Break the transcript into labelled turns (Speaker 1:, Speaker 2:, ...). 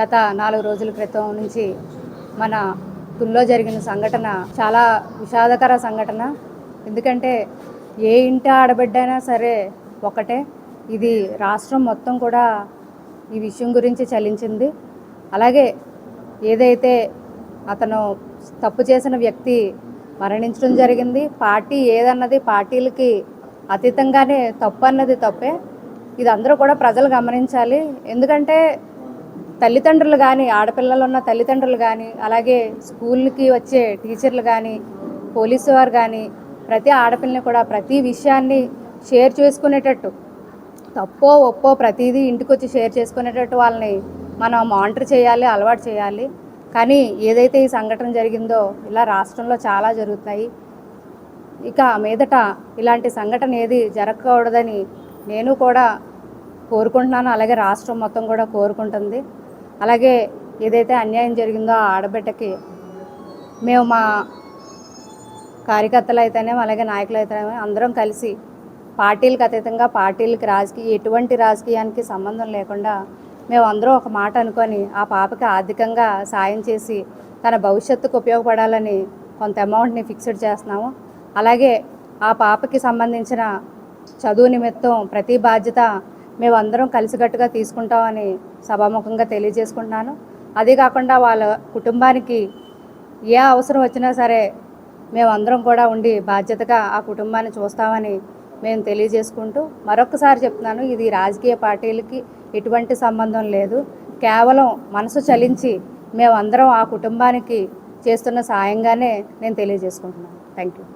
Speaker 1: గత నాలుగు రోజుల క్రితం నుంచి మన తుల్లో జరిగిన సంఘటన చాలా విషాదకర సంఘటన. ఎందుకంటే ఏ ఇంటి ఆడబిడ్డైనా సరే ఒకటే ఇది రాష్ట్రం మొత్తం కూడా ఈ విషయం గురించి చలించింది. అలాగే ఏదైతే అతను తప్పు చేసిన వ్యక్తి మరణించడం జరిగింది పార్టీ ఏదన్నది పార్టీలకి అతీతంగానే తప్పు అన్నది తప్పే. ఇది అందరూ కూడా ప్రజలు గమనించాలి. ఎందుకంటే తల్లిదండ్రులు కానీ ఆడపిల్లలు ఉన్న తల్లిదండ్రులు కానీ అలాగే స్కూల్కి వచ్చే టీచర్లు కానీ పోలీసు వారు కానీ ప్రతి ఆడపిల్లని కూడా ప్రతి విషయాన్ని షేర్ చేసుకునేటట్టు. తప్పో ఒప్పో ప్రతిదీ ఇంటికి వచ్చి షేర్ చేసుకునేటట్టు వాళ్ళని మనం మానిటర్ చేయాలి అలవాటు చేయాలి. కానీ ఏదైతే ఈ సంఘటన జరిగిందో ఇలా రాష్ట్రంలో చాలా జరుగుతున్నాయి. ఇక మీదట ఇలాంటి సంఘటన ఏది జరగకూడదని నేను కూడా కోరుకుంటున్నాను. అలాగే రాష్ట్రం మొత్తం కూడా కోరుకుంటుంది. అలాగే ఏదైతే అన్యాయం జరిగిందో ఆ ఆడబిడ్డకి మేము మా కార్యకర్తలు అయితేనేమో అలాగే నాయకులు అయితేనేమో అందరం కలిసి పార్టీలకు అతీతంగా పార్టీలకు రాజకీయ ఎటువంటి రాజకీయానికి సంబంధం లేకుండా మేము అందరం ఒక మాట అనుకొని ఆ పాపకి ఆర్థికంగా సాయం చేసి తన భవిష్యత్తుకు ఉపయోగపడాలని కొంత అమౌంట్ని ఫిక్స్డ్ చేస్తున్నాము. అలాగే ఆ పాపకి సంబంధించిన చదువు నిమిత్తం ప్రతి బాధ్యత మేమందరం కలిసికట్టుగా తీసుకుంటామని సభాముఖంగా తెలియజేసుకుంటున్నాను. అదే కాకుండా వాళ్ళ కుటుంబానికి ఏ అవసరం వచ్చినా సరే మేమందరం కూడా ఉండి బాధ్యతగా ఆ కుటుంబాన్ని చూస్తామని మేము తెలియజేసుకుంటూ మరొకసారి చెప్తున్నాను ఇది రాజకీయ పార్టీలకి ఎటువంటి సంబంధం లేదు. కేవలం మనసు చలించి మేమందరం ఆ కుటుంబానికి చేస్తున్న సాయంగానే నేను తెలియజేసుకుంటున్నాను. Thank you